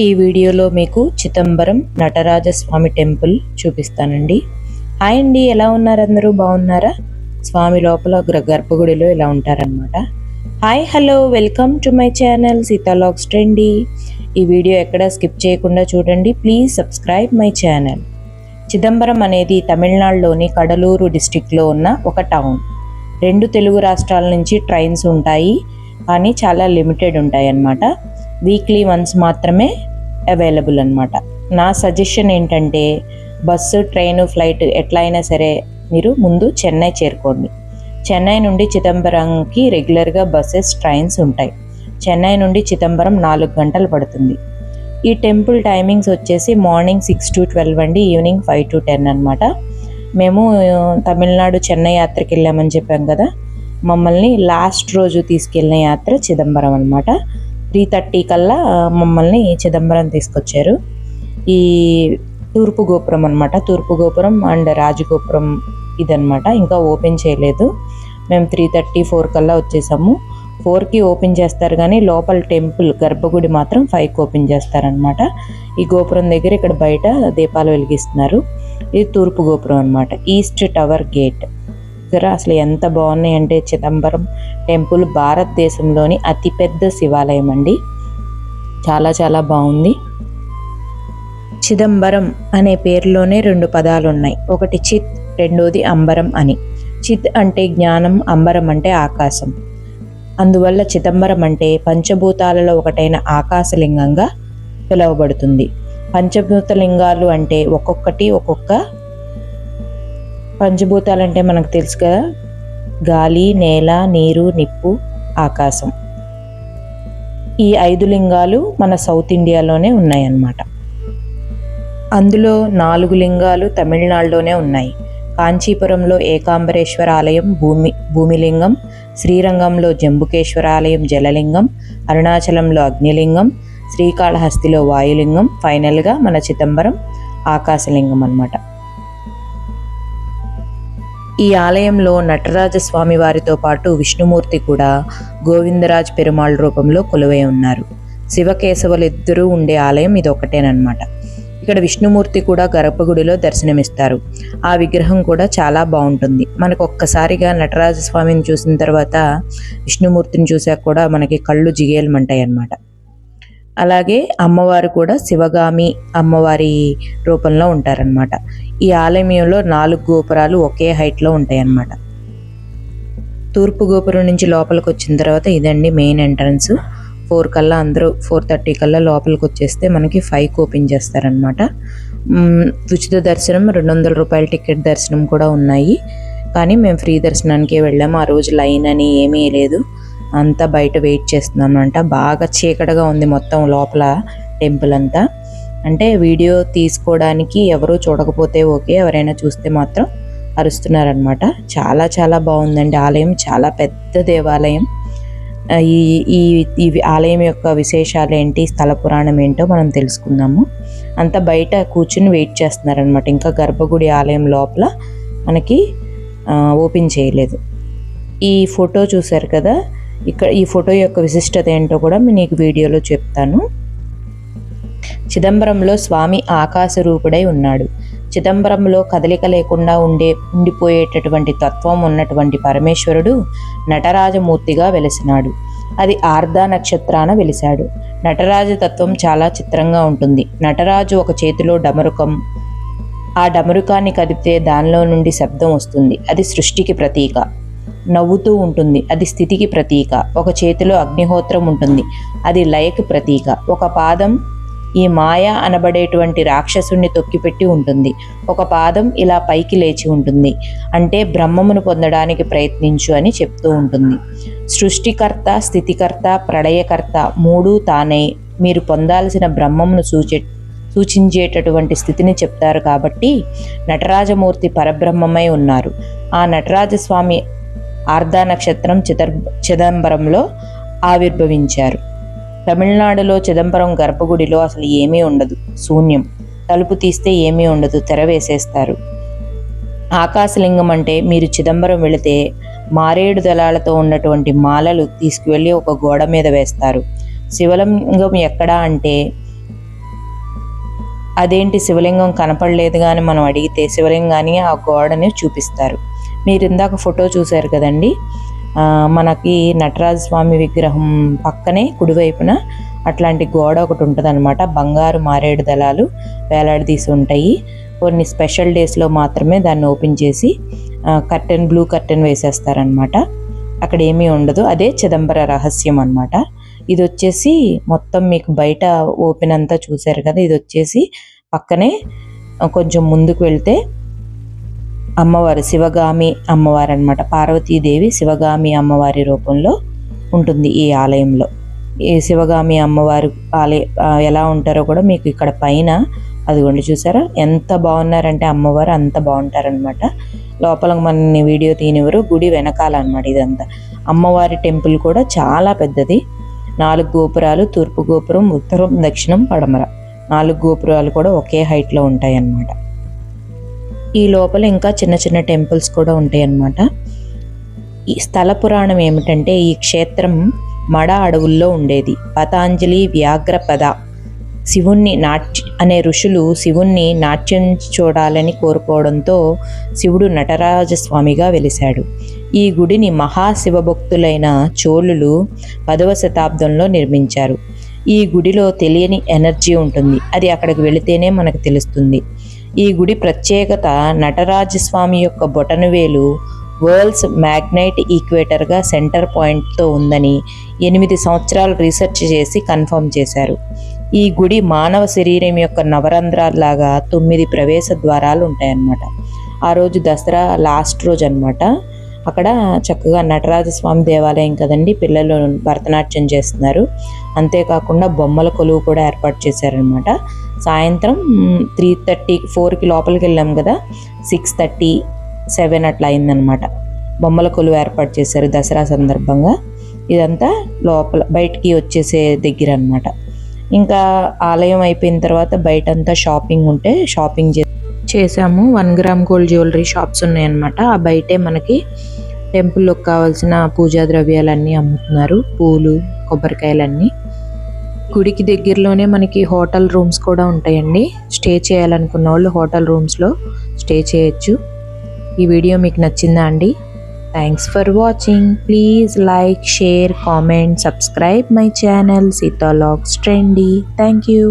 ఈ వీడియోలో మీకు చిదంబరం నటరాజస్వామి టెంపుల్ చూపిస్తానండి. హాయ్ అండి ఎలా ఉన్నారు అందరూ? బాగున్నారా? స్వామి లోపల గర్భగుడిలో ఇలా ఉంటారనమాట hi hello welcome to my channel Seetha vlogs trendy. ఈ వీడియో ఎక్కడ స్కిప్ చేయకుండా చూడండి. Please subscribe my channel. Chidambaram అనేది తమిళనాడులోని కడలూరు డిస్టిక్లో ఉన్న ఒక టౌన్. రెండు తెలుగు రాష్ట్రాల నుంచి ట్రైన్స్ ఉంటాయి కానీ చాలా లిమిటెడ్ ఉంటాయి అన్నమాట వీక్లీ వన్స్ మాత్రమే అవైలబుల్ అనమాట నా సజెషన్ ఏంటంటే బస్సు ట్రైన్ ఫ్లైట్ ఎట్లా అయినా సరే మీరు ముందు చెన్నై చేరుకోండి. చెన్నై నుండి చిదంబరంకి రెగ్యులర్గా బస్సెస్ ట్రైన్స్ ఉంటాయి. చెన్నై నుండి చిదంబరం నాలుగు గంటలు పడుతుంది. ఈ టెంపుల్ టైమింగ్స్ వచ్చేసి మార్నింగ్ సిక్స్ టు ట్వెల్వ్ అండి ఈవినింగ్ ఫైవ్ టు టెన్ అనమాట మేము తమిళనాడు చెన్నై యాత్రకి వెళ్ళామని చెప్పాం కదా. మమ్మల్ని లాస్ట్ రోజు తీసుకెళ్ళిన యాత్ర చిదంబరం అనమాట త్రీ థర్టీ కల్లా మమ్మల్ని చిదంబరం తీసుకొచ్చారు. ఈ తూర్పు గోపురం అనమాట తూర్పు గోపురం అండ్ రాజగోపురం ఇదనమాట ఇంకా ఓపెన్ చేయలేదు. మేము త్రీ థర్టీ ఫోర్ కల్లా వచ్చేసాము. ఫోర్కి ఓపెన్ చేస్తారు కానీ లోపల టెంపుల్ గర్భగుడి మాత్రం ఫైవ్కి ఓపెన్ చేస్తారనమాట ఈ గోపురం దగ్గర ఇక్కడ బయట దీపాలు వెలిగిస్తున్నారు. ఇది తూర్పు గోపురం అనమాట ఈస్ట్ టవర్ గేట్. దగ్గర అసలు ఎంత బాగున్నాయి అంటే చిదంబరం టెంపుల్ భారతదేశంలోని అతిపెద్ద శివాలయం అండి. చాలా చాలా బాగుంది. చిదంబరం అనే పేరులోనే రెండు పదాలు ఉన్నాయి ఒకటి చిత్ రెండోది అంబరం అని. చిత్ అంటే జ్ఞానం అంబరం అంటే ఆకాశం. అందువల్ల చిదంబరం అంటే పంచభూతాలలో ఒకటైన ఆకాశలింగంగా పిలువబడుతుంది. పంచభూత లింగాలు అంటే ఒక్కొక్కటి ఒక్కొక్క పంచభూతాలంటే మనకు తెలుసు కదా. గాలి నేల నీరు నిప్పు ఆకాశం. ఈ ఐదు లింగాలు మన సౌత్ ఇండియాలోనే ఉన్నాయన్నమాట. అందులో నాలుగు లింగాలు తమిళనాడులోనే ఉన్నాయి. కాంచీపురంలో ఏకాంబరేశ్వర ఆలయం భూమి భూమిలింగం శ్రీరంగంలో జంబుకేశ్వర ఆలయం జలలింగం అరుణాచలంలో అగ్నిలింగం శ్రీకాళహస్తిలో వాయులింగం ఫైనల్గా మన చిదంబరం ఆకాశలింగం అన్నమాట. ఈ ఆలయంలో నటరాజ స్వామి వారితో పాటు విష్ణుమూర్తి కూడా గోవిందరాజ్ పెరుమాళ్ రూపంలో కొలువై ఉన్నారు. శివకేశవులు ఇద్దరూ ఉండే ఆలయం ఇది ఒకటేనమాట ఇక్కడ విష్ణుమూర్తి కూడా గర్భగుడిలో దర్శనమిస్తారు. ఆ విగ్రహం కూడా చాలా బాగుంటుంది. మనకు ఒక్కసారిగా నటరాజ స్వామిని చూసిన తర్వాత విష్ణుమూర్తిని చూసాక కూడా మనకి కళ్ళు జిగేలమంటాయి అన్నమాట అలాగే అమ్మవారు కూడా శివగామి అమ్మవారి రూపంలో ఉంటారనమాట ఈ ఆలయంలో నాలుగు గోపురాలు ఒకే హైట్లో ఉంటాయి అన్నమాట తూర్పు గోపురం నుంచి లోపలికి వచ్చిన తర్వాత ఇదండి మెయిన్ ఎంట్రన్స్. ఫోర్ కల్లా అందరూ ఫోర్ థర్టీ కల్లా లోపలికి వచ్చేస్తే మనకి ఫైవ్కి ఓపెన్ చేస్తారనమాట ఉచిత దర్శనం రెండు వందల రూపాయల టికెట్ దర్శనం కూడా ఉన్నాయి. కానీ మేము ఫ్రీ దర్శనానికే వెళ్ళాము. ఆ రోజు లైన్ అని ఏమీ లేదు. అంతా బయట వెయిట్ చేస్తున్నాం అంట. బాగా చీకటిగా ఉంది మొత్తం లోపల టెంపుల్ అంతా. అంటే వీడియో తీసుకోవడానికి ఎవరూ చూడకపోతే ఓకే ఎవరైనా చూస్తే మాత్రం అరుస్తున్నారనమాట చాలా చాలా బాగుందండి ఆలయం. చాలా పెద్ద దేవాలయం. ఈ ఈ ఈ ఆలయం యొక్క విశేషాలు ఏంటి స్థల పురాణం ఏంటో మనం తెలుసుకుందాము. అంతా బయట కూర్చుని వెయిట్ చేస్తున్నారనమాట ఇంకా గర్భగుడి ఆలయం లోపల మనకి ఓపెన్ చేయలేదు. ఈ ఫోటో చూశారు కదా ఇక్కడ ఈ ఫోటో యొక్క విశిష్టత ఏంటో కూడా మీకు వీడియోలో చెప్తాను. చిదంబరంలో స్వామి ఆకాశ రూపుడై ఉన్నాడు. చిదంబరంలో కదలిక లేకుండా ఉండే ఉండిపోయేటటువంటి తత్వం ఉన్నటువంటి పరమేశ్వరుడు నటరాజమూర్తిగా వెలిసినాడు. అది ఆర్ధ నక్షత్రాన వెలిశాడు. నటరాజ తత్వం చాలా చిత్రంగా ఉంటుంది. నటరాజు ఒక చేతిలో డమరుకం ఆ డమరుకాన్ని కదిపితే దానిలో నుండి శబ్దం వస్తుంది. అది సృష్టికి ప్రతీక. నవ్వుతూ ఉంటుంది. అది స్థితికి ప్రతీక. ఒక చేతిలో అగ్నిహోత్రం ఉంటుంది. అది లయకి ప్రతీక. ఒక పాదం ఈ మాయ అనబడేటువంటి రాక్షసుణ్ణి తొక్కిపెట్టి ఉంటుంది. ఒక పాదం ఇలా పైకి లేచి ఉంటుంది. అంటే బ్రహ్మమును పొందడానికి ప్రయత్నించు అని చెప్తూ ఉంటుంది. సృష్టికర్త స్థితికర్త ప్రళయకర్త మూడు తానే. మీరు పొందాల్సిన బ్రహ్మమును సూచె సూచించేటటువంటి స్థితిని చెప్తారు కాబట్టి నటరాజమూర్తి పరబ్రహ్మమై ఉన్నారు. ఆ నటరాజస్వామి ఆర్ధ నక్షత్రం చిదర్ చిదంబరంలో ఆవిర్భవించారు. తమిళనాడులో చిదంబరం గర్భగుడిలో అసలు ఏమీ ఉండదు. శూన్యం. తలుపు తీస్తే ఏమీ ఉండదు. తెర వేసేస్తారు. ఆకాశలింగం అంటే మీరు చిదంబరం వెళితే మారేడు దళాలతో ఉన్నటువంటి మాలలు తీసుకువెళ్ళి ఒక గోడ మీద వేస్తారు. శివలింగం ఎక్కడా అంటే అదేంటి శివలింగం కనపడలేదు కానీ మనం అడిగితే శివలింగాన్ని ఆ గోడని చూపిస్తారు. మీరు ఇందాక ఫోటో చూశారు కదండి. మనకి నటరాజ స్వామి విగ్రహం పక్కనే కుడివైపున అట్లాంటి గోడ ఒకటి ఉంటుంది బంగారు మారేడు దళాలు వేలాడదీసి ఉంటాయి. కొన్ని స్పెషల్ డేస్లో మాత్రమే దాన్ని ఓపెన్ చేసి కర్టెన్ బ్లూ కర్టెన్ వేసేస్తారనమాట అక్కడ ఏమీ ఉండదు. అదే చిదంబర రహస్యం అనమాట ఇది వచ్చేసి మొత్తం మీకు బయట ఓపెన్ అంతా చూశారు కదా ఇది వచ్చేసి పక్కనే కొంచెం ముందుకు వెళ్తే అమ్మవారు శివగామి అమ్మవారు అనమాట పార్వతీదేవి శివగామి అమ్మవారి రూపంలో ఉంటుంది ఈ ఆలయంలో. ఈ శివగామి అమ్మవారు ఆలయ ఎలా ఉంటారో కూడా మీకు ఇక్కడ పైన అదిగోండి చూసారా? ఎంత బాగున్నారంటే అమ్మవారు అంత బాగుంటారనమాట లోపల మన వీడియో తీనివ్వరు గుడి వెనకాల అనమాట ఇదంతా. అమ్మవారి టెంపుల్ కూడా చాలా పెద్దది. నాలుగు గోపురాలు తూర్పు గోపురం ఉత్తరం దక్షిణం పడమర. నాలుగు గోపురాలు కూడా ఒకే హైట్లో ఉంటాయి అన్నమాట ఈ లోపల ఇంకా చిన్న చిన్న టెంపుల్స్ కూడా ఉంటాయి అన్నమాట. ఈ స్థల పురాణం ఏమిటంటే ఈ క్షేత్రం మడ అడవుల్లో ఉండేది. పతాంజలి వ్యాఘ్రపద శివుణ్ణి నాట్య అనే ఋషులు శివుణ్ణి నాట్యం చూడాలని కోరుకోవడంతో శివుడు నటరాజస్వామిగా వెలిశాడు. ఈ గుడిని మహాశివభక్తులైన చోళులు పదవ శతాబ్దంలో నిర్మించారు. ఈ గుడిలో తెలియని ఎనర్జీ ఉంటుంది. అది అక్కడికి వెళితేనే మనకు తెలుస్తుంది. ఈ గుడి ప్రత్యేకత నటరాజస్వామి యొక్క బొటనవేలు వరల్డ్స్ మ్యాగ్నైట్ ఈక్వేటర్గా సెంటర్ పాయింట్తో ఉందని ఎనిమిది సంవత్సరాలు రీసెర్చ్ చేసి కన్ఫర్మ్ చేశారు. ఈ గుడి మానవ శరీరం యొక్క నవరంధ్రాల్లాగా తొమ్మిది ప్రవేశ ద్వారాలు ఉంటాయన్నమాట. ఆ రోజు దసరా లాస్ట్ రోజు అనమాట అక్కడ చక్కగా నటరాజస్వామి దేవాలయం కదండి పిల్లలు భరతనాట్యం చేస్తున్నారు. అంతేకాకుండా బొమ్మల కొలువు కూడా ఏర్పాటు చేశారనమాట సాయంత్రం త్రీ థర్టీ ఫోర్కి లోపలికి వెళ్ళాం కదా. సిక్స్ థర్టీ సెవెన్ అట్లా అయిందనమాట బొమ్మల కొలువు ఏర్పాటు చేశారు దసరా సందర్భంగా. ఇదంతా లోపల బయటికి వచ్చేసే దగ్గర అనమాట ఇంకా ఆలయం అయిపోయిన తర్వాత బయటంతా షాపింగ్ ఉంటే షాపింగ్ చే చేసాము one gram gold jewellery shops ఉన్నాయన్నమాట. ఆ బయటే మనకి టెంపుల్లోకి కావాల్సిన పూజా ద్రవ్యాలన్నీ అమ్ముతున్నారు. పూలు కొబ్బరికాయలన్నీ. గుడికి దగ్గరలోనే మనకి హోటల్ రూమ్స్ కూడా ఉంటాయండి. స్టే చేయాలనుకున్న వాళ్ళు హోటల్ రూమ్స్లో స్టే చేయొచ్చు. ఈ వీడియో మీకు నచ్చిందా అండి? Thanks for watching please like share comment subscribe my channel Seetha vlogs trendy thank you